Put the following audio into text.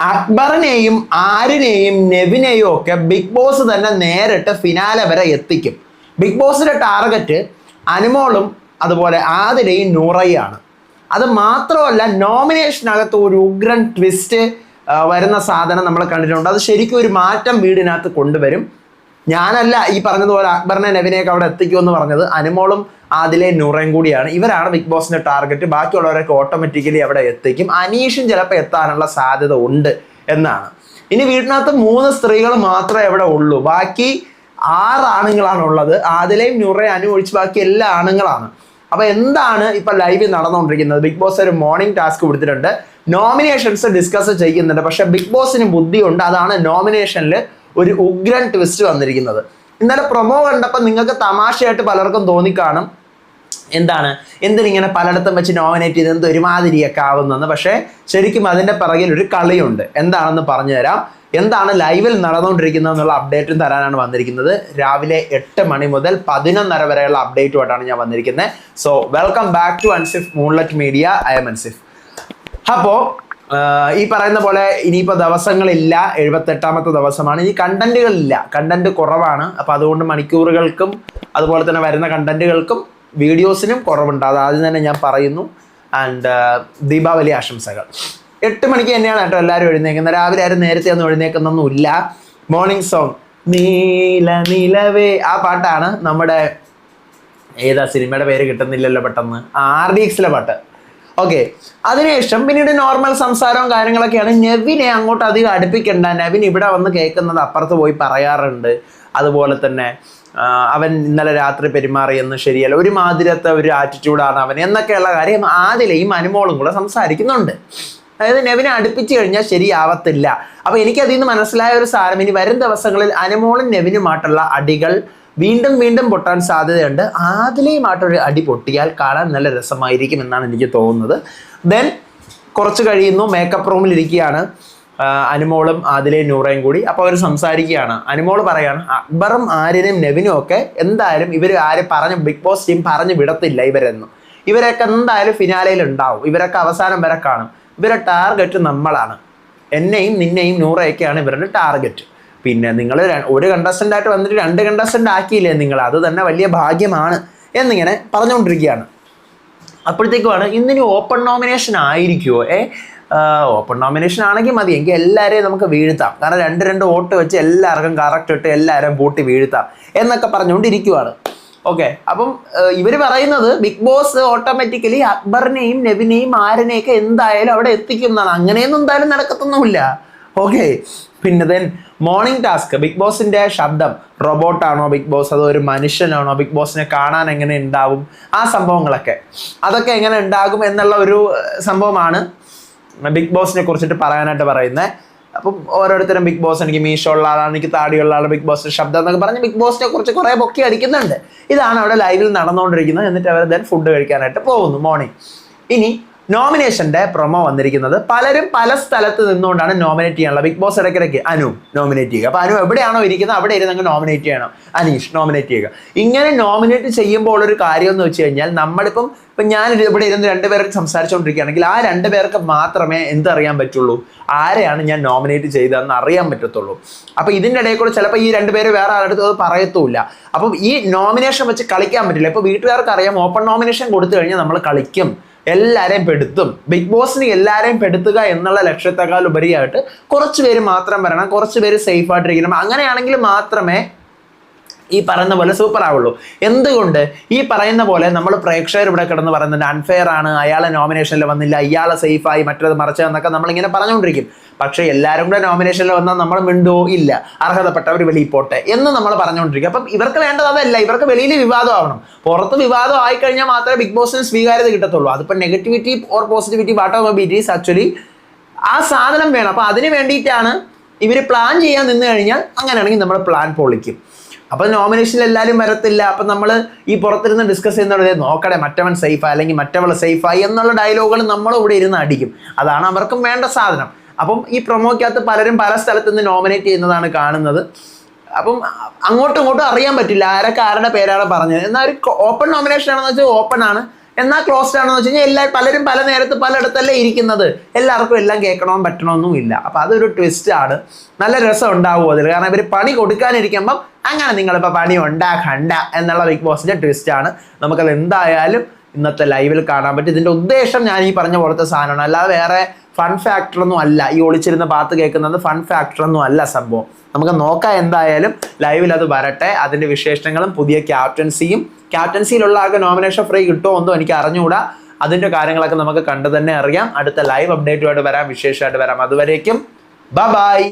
അക്ബറിനെയും ആരിനെയും നെവിനെയും ഒക്കെ big boss തന്നെ നേരിട്ട് ഫിനാലെ വരെ എത്തിക്കും. ബിഗ് ബോസിന്റെ ടാർഗറ്റ് അനുമോളും അതുപോലെ ആതിരയും നൂറയാണ് അത് മാത്രമല്ല നോമിനേഷനകത്ത് ഒരു ഉഗ്രൻ ട്വിസ്റ്റ് വരുന്ന സാധനം നമ്മൾ കണ്ടിട്ടുണ്ട്. അത് ശരിക്കും ഒരു മാറ്റം വീടിനകത്ത് കൊണ്ടുവരും. ഞാനല്ല ഈ പറഞ്ഞതുപോലെ അക്ബറിനെ നെവിനെയൊക്കെ അവിടെ എത്തിക്കുമെന്ന് പറഞ്ഞത്. അനുമോളും അതിലെ നൂറയും കൂടിയാണ്. ഇവരാണ് ബിഗ് ബോസിന്റെ ടാർഗറ്റ് ബാക്കിയുള്ളവരൊക്കെ ഓട്ടോമാറ്റിക്കലി അവിടെ എത്തിക്കും. അനീഷും ചിലപ്പോൾ എത്താനുള്ള സാധ്യത ഉണ്ട് എന്നാണ്. ഇനി വീട്ടിനകത്ത് മൂന്ന് സ്ത്രീകൾ മാത്രമേ അവിടെ ഉള്ളൂ. ബാക്കി ആറ് ആണുങ്ങളാണ് ഉള്ളത് ആദിലെയും നൂറയും അനു ഒഴിച്ച് ബാക്കി എല്ലാ ആണുങ്ങളാണ്. അപ്പൊ എന്താണ് ഇപ്പൊ ലൈവിൽ നടന്നുകൊണ്ടിരിക്കുന്നത്? ബിഗ് ബോസ് ഒരു മോർണിംഗ് ടാസ്ക് കൊടുത്തിട്ടുണ്ട്. നോമിനേഷൻസ് ഡിസ്കസ് ചെയ്യുന്നുണ്ട്. പക്ഷെ ബിഗ് ബോസിന് ബുദ്ധിയുണ്ട്. അതാണ് നോമിനേഷനിൽ ഒരു ഉഗ്രൻ ട്വിസ്റ്റ് വന്നിരിക്കുന്നത്. ഇന്നലെ പ്രൊമോ കണ്ടപ്പോൾ നിങ്ങൾക്ക് തമാശയായിട്ട് പലർക്കും തോന്നിക്കാണും. എന്താണ്? എന്തിനിങ്ങനെ പലയിടത്തും വെച്ച് നോമിനേറ്റ് ചെയ്ത് എന്ത് ഒരുമാതിരിയൊക്കെ ആവുന്നെന്ന്. പക്ഷേ ശരിക്കും അതിന്റെ പിറകിൽ ഒരു കളിയുണ്ട്. എന്താണെന്ന് പറഞ്ഞു തരാം എന്താണ് ലൈവിൽ നടന്നുകൊണ്ടിരിക്കുന്നത് എന്നുള്ള അപ്ഡേറ്റും തരാനാണ് വന്നിരിക്കുന്നത്. രാവിലെ എട്ട് മണി മുതൽ പതിനൊന്നര വരെയുള്ള അപ്ഡേറ്റുമായിട്ടാണ് ഞാൻ വന്നിരിക്കുന്നത്. So welcome back to Ansif moonlet media I'm Ansif അപ്പോൾ ഈ പറയുന്ന പോലെ ഇനിയിപ്പോൾ ദിവസങ്ങളില്ല എഴുപത്തെട്ടാമത്തെ ദിവസമാണ്. ഇനി കണ്ടന്റുകളില്ല കണ്ടന്റ് കുറവാണ്. അപ്പോൾ അതുകൊണ്ട് മണിക്കൂറുകൾക്കും അതുപോലെ തന്നെ വരുന്ന കണ്ടന്റുകൾക്കും വീഡിയോസിനും കുറവുണ്ട്. അത് ആദ്യം തന്നെ ഞാൻ പറയുന്നു. ആൻഡ് ദീപാവലി ആശംസകൾ. എട്ട് മണിക്ക് തന്നെയാണ് കേട്ടോ എല്ലാവരും എഴുന്നേക്കുന്നത്. രാവിലെ ആരും നേരത്തെ ഒന്നും എഴുന്നേക്കുന്നൊന്നുമില്ല മോർണിംഗ് സോങ് നീല നിലവേ. ആ പാട്ടാണ് നമ്മുടെ ഏതാ സിനിമയുടെ പേര് കിട്ടുന്നില്ലല്ലോ പെട്ടെന്ന്? ആർ ഡി എക്സിലെ പാട്ട്. ഓക്കെ അതിനുശേഷം പിന്നീട് നോർമൽ സംസാരവും കാര്യങ്ങളൊക്കെയാണ് നെവിനെ അങ്ങോട്ട് അധികം അടുപ്പിക്കണ്ട. നെവിൻ ഇവിടെ വന്ന് കേൾക്കുന്നത് അപ്പുറത്ത് പോയി പറയാറുണ്ട്. അതുപോലെ തന്നെ അവൻ ഇന്നലെ രാത്രി പെരുമാറിയെന്ന് ശരിയല്ല. ഒരു മാതിരത്തെ ഒരു ആറ്റിറ്റ്യൂഡാണ് അവൻ എന്നൊക്കെയുള്ള കാര്യം ആദിലയും അനുമോളും കൂടെ സംസാരിക്കുന്നുണ്ട്. അതായത് നെവിനെ അടുപ്പിച്ച് കഴിഞ്ഞാൽ ശരിയാവത്തില്ല. അപ്പൊ എനിക്കതിൽ നിന്ന് മനസ്സിലായ ഒരു സാരം ഇനി വരും ദിവസങ്ങളിൽ അനുമോളും നെവിനുമായിട്ടുള്ള അടികൾ വീണ്ടും വീണ്ടും പൊട്ടാൻ സാധ്യതയുണ്ട്. ആദിലയുമായിട്ടൊരു അടി പൊട്ടിയാൽ കാണാൻ നല്ല രസമായിരിക്കും എന്നാണ് എനിക്ക് തോന്നുന്നത്. ദെൻ കുറച്ച് കഴിയുന്നു മേക്കപ്പ് റൂമിൽ ഇരിക്കുകയാണ്. അനുമോളും ആദിലയും നൂറയും കൂടി. അപ്പോൾ അവർ സംസാരിക്കുകയാണ്. അനുമോൾ പറയാണ് അക്ബറും ആര്യനും നെവിനും ഒക്കെ എന്തായാലും ഇവർ ആരും പറഞ്ഞ് ബിഗ് ബോസ് ടീം പറഞ്ഞ് വിടത്തില്ല ഇവരെന്നും. ഇവരൊക്കെ എന്തായാലും ഫിനാലയിൽ ഉണ്ടാവും. ഇവരൊക്കെ അവസാനം വരെ കാണും. ഇവരുടെ ടാർഗറ്റ് നമ്മളാണ്. എന്നെയും നിന്നെയും നൂറയൊക്കെയാണ് ഇവരുടെ ടാർഗറ്റ് പിന്നെ നിങ്ങൾ ഒരു കണ്ടസ്റ്റന്റ് ആയിട്ട് വന്നിട്ട് രണ്ട് കണ്ടസ്റ്റന്റ് ആക്കിയില്ലേ നിങ്ങൾ അത് തന്നെ വലിയ ഭാഗ്യമാണ് എന്നിങ്ങനെ പറഞ്ഞുകൊണ്ടിരിക്കുകയാണ്. അപ്പോഴത്തേക്കുമാണ് ഇന്നിനി ഓപ്പൺ നോമിനേഷൻ ആയിരിക്കുമോ ഏ ഓപ്പൺ നോമിനേഷൻ ആണെങ്കിൽ മതി. എങ്കിൽ എല്ലാവരെയും നമുക്ക് വീഴ്ത്താം. കാരണം രണ്ട് രണ്ട് വോട്ട് വെച്ച് എല്ലാവർക്കും കറക്റ്റ് ഇട്ട് എല്ലാവരും പൂട്ടി വീഴ്ത്താം എന്നൊക്കെ പറഞ്ഞുകൊണ്ടിരിക്കുവാണ്. ഓക്കെ അപ്പം ഇവർ പറയുന്നത് ബിഗ് ബോസ് ഓട്ടോമാറ്റിക്കലി അക്ബറിനെയും നെവിനെയും ആരനെയൊക്കെ എന്തായാലും അവിടെ എത്തിക്കുന്നതാണ് അങ്ങനെയൊന്നും എന്തായാലും നടക്കത്തൊന്നുമില്ല. ഓക്കെ പിന്നെ ദെൻ മോർണിംഗ് ടാസ്ക് ബിഗ് ബോസിന്റെ ശബ്ദം. റോബോട്ടാണോ ബിഗ് ബോസ് അതോ ഒരു മനുഷ്യനാണോ ബിഗ് ബോസിനെ കാണാൻ എങ്ങനെ ഉണ്ടാവും? ആ സംഭവങ്ങളൊക്കെ. അതൊക്കെ എങ്ങനെ ഉണ്ടാകും എന്നുള്ള ഒരു സംഭവമാണ് ബിഗ് ബോസിനെ കുറിച്ചിട്ട് പറയാനായിട്ട് പറയുന്നത് അപ്പം ഓരോരുത്തരും ബിഗ് ബോസ് എനിക്ക് മീശോ ഉള്ള ആളാണ് എനിക്ക് താടിയുള്ള ആളാണ് ബിഗ് ബോസ് ശബ്ദം എന്നൊക്കെ പറഞ്ഞ് ബിഗ് ബോസിനെ കുറിച്ച് കുറേ പൊക്കി അടിക്കുന്നുണ്ട്. ഇതാണ് അവിടെ ലൈവിൽ നടന്നുകൊണ്ടിരിക്കുന്നത്. എന്നിട്ട് അവർ ദെൻ ഫുഡ് കഴിക്കാനായിട്ട് പോകുന്നു മോർണിംഗ് ഇനി നോമിനേഷന്റെ പ്രൊമോ വന്നിരിക്കുന്നത് പലരും പല സ്ഥലത്ത് നിന്നുകൊണ്ടാണ് നോമിനേറ്റ് ചെയ്യാനുള്ളത്. ബിഗ് ബോസ് ഇടയ്ക്കിടയ്ക്ക് അനു നോമിനേറ്റ് ചെയ്യുക. അപ്പൊ അനു എവിടെയാണോ ഇരിക്കുന്നത് അവിടെ ഇരുന്ന് അങ്ങ് നോമിനേറ്റ് ചെയ്യണം. അനീഷ് നോമിനേറ്റ് ചെയ്യുക. ഇങ്ങനെ നോമിനേറ്റ് ചെയ്യുമ്പോൾ ഒരു കാര്യം എന്ന് വെച്ച് കഴിഞ്ഞാൽ നമ്മളിപ്പം ഇപ്പം ഞാൻ ഇവിടെ ഇരുന്ന് രണ്ടുപേർക്ക് സംസാരിച്ചുകൊണ്ടിരിക്കുകയാണെങ്കിൽ ആ രണ്ടുപേർക്ക് മാത്രമേ എന്തറിയാൻ പറ്റുള്ളൂ? ആരെയാണ് ഞാൻ നോമിനേറ്റ് ചെയ്തതെന്ന് അറിയാൻ പറ്റത്തുള്ളൂ. അപ്പൊ ഇതിന്റെ ഇടയിൽ കൂടെ ചിലപ്പോൾ ഈ രണ്ടുപേര് വേറെ ആരുടെ അത് പറയത്തുമില്ല. അപ്പം ഈ നോമിനേഷൻ വെച്ച് കളിക്കാൻ പറ്റില്ല. ഇപ്പൊ വീട്ടുകാർക്ക് അറിയാം ഓപ്പൺ നോമിനേഷൻ കൊടുത്തു കഴിഞ്ഞാൽ നമ്മൾ കളിക്കും. എല്ലാരെയും പെടുത്തും. ബിഗ് ബോസിന് എല്ലാവരെയും പെടുത്തുക എന്നുള്ള ലക്ഷ്യത്തെക്കാൾ ഉപരിയായിട്ട് കുറച്ച് പേര് മാത്രം വരണം കുറച്ച് പേര് സേഫ് ആയിട്ടിരിക്കണം. അങ്ങനെയാണെങ്കിൽ മാത്രമേ ഈ പറയുന്ന പോലെ സൂപ്പർ ആവുള്ളൂ. എന്തുകൊണ്ട്? ഈ പറയുന്ന പോലെ നമ്മൾ പ്രേക്ഷകർ ഇവിടെ കിടന്ന് പറയുന്നത് അൺഫെയർ ആണ് അയാളെ നോമിനേഷനിൽ വന്നില്ല ഇയാളെ സേഫായി മറ്റേത് മറിച്ചതെന്നൊക്കെ നമ്മളിങ്ങനെ പറഞ്ഞുകൊണ്ടിരിക്കും. പക്ഷേ എല്ലാവരും കൂടെ നോമിനേഷനിൽ വന്നാൽ നമ്മൾ മിണ്ടോ? ഇല്ല. അർഹതപ്പെട്ടവർ വെളിയിൽ പോട്ടെ എന്ന് നമ്മൾ പറഞ്ഞുകൊണ്ടിരിക്കും. അപ്പം ഇവർക്ക് വേണ്ടത് അതല്ല. ഇവർക്ക് വെളിയിൽ വിവാദം ആവണം. പുറത്ത് വിവാദം ആയി കഴിഞ്ഞാൽ മാത്രമേ ബിഗ് ബോസിന് സ്വീകാര്യത കിട്ടത്തുള്ളൂ. അതിപ്പോൾ negativity or positivity what bit is actually ആ സാധനം വേണം. അപ്പോൾ അതിന് വേണ്ടിയിട്ടാണ് ഇവർ പ്ലാൻ ചെയ്യാൻ നിന്ന് കഴിഞ്ഞാൽ അങ്ങനെയാണെങ്കിൽ നമ്മൾ പ്ലാൻ പൊളിക്കും. അപ്പൊ നോമിനേഷനിൽ എല്ലാവരും വരത്തില്ല. അപ്പൊ നമ്മൾ ഈ പുറത്തിരുന്ന് ഡിസ്കസ് ചെയ്യുന്നവരെ നോക്കടെ മറ്റവൻ സേഫാ അല്ലെങ്കിൽ മറ്റവൾ സേഫായി എന്നുള്ള ഡയലോഗുകൾ നമ്മൾ ഇവിടെ ഇരുന്ന് അടിക്കും. അതാണ് അവർക്കും വേണ്ട സാധനം. അപ്പം ഈ പ്രൊമോക്കകത്ത് പലരും പല സ്ഥലത്ത് നിന്ന് നോമിനേറ്റ് ചെയ്യുന്നതാണ് കാണുന്നത്. അപ്പം അങ്ങോട്ടും ഇങ്ങോട്ടും അറിയാൻ പറ്റില്ല ആരൊക്കെ ആരുടെ പേരാണ് പറഞ്ഞത്. എന്നാൽ ഒരു ഓപ്പൺ നോമിനേഷൻ ആണെന്ന് വെച്ചാൽ ഓപ്പൺ ആണ്. എന്നാൽ ക്ലോസ്ഡ് ആണെന്ന് വെച്ച് കഴിഞ്ഞാൽ എല്ലാ പലരും പല നേരത്ത് പലയിടത്തല്ലേ ഇരിക്കുന്നത്. എല്ലാവർക്കും എല്ലാം കേൾക്കണമെന്നും പറ്റണമെന്നും ഇല്ല. അപ്പം അതൊരു ട്വിസ്റ്റ് ആണ്. നല്ല രസം ഉണ്ടാവും അതിൽ. കാരണം ഇവർ പണി കൊടുക്കാനിരിക്കുമ്പം അങ്ങനെ നിങ്ങളിപ്പോൾ പണി ഉണ്ടാക്കണ്ട എന്നുള്ള ബിഗ് ബോസിന്റെ ട്വിസ്റ്റ് ആണ്. നമുക്കത് എന്തായാലും ഇന്നത്തെ ലൈവിൽ കാണാൻ പറ്റും. ഇതിന്റെ ഉദ്ദേശം ഞാൻ ഈ പറഞ്ഞ പോലത്തെ സാധനമാണ്. അല്ലാതെ വേറെ ഫൺ ഫാക്ടറൊന്നും അല്ല. ഈ ഒളിച്ചിരുന്ന പാത്ത് കേൾക്കുന്നത് ഫൺ ഫാക്ടറൊന്നും അല്ല സംഭവം. നമുക്ക് നോക്കാം എന്തായാലും ലൈവിൽ അത് വരട്ടെ. അതിന്റെ വിശേഷങ്ങളും പുതിയ ക്യാപ്റ്റൻസിയും ക്യാപ്റ്റൻസിയിലുള്ള ആൾക്ക് നോമിനേഷൻ ഫ്രീ കിട്ടുമോ എന്തോ എനിക്ക് അറിഞ്ഞുകൂടാ. അതിന്റെ കാര്യങ്ങളൊക്കെ നമുക്ക് കണ്ടു തന്നെ അറിയാം. അടുത്ത ലൈവ് അപ്ഡേറ്റുമായിട്ട് വരാം. വിശേഷമായിട്ട് വരാം. അതുവരേക്കും ബൈ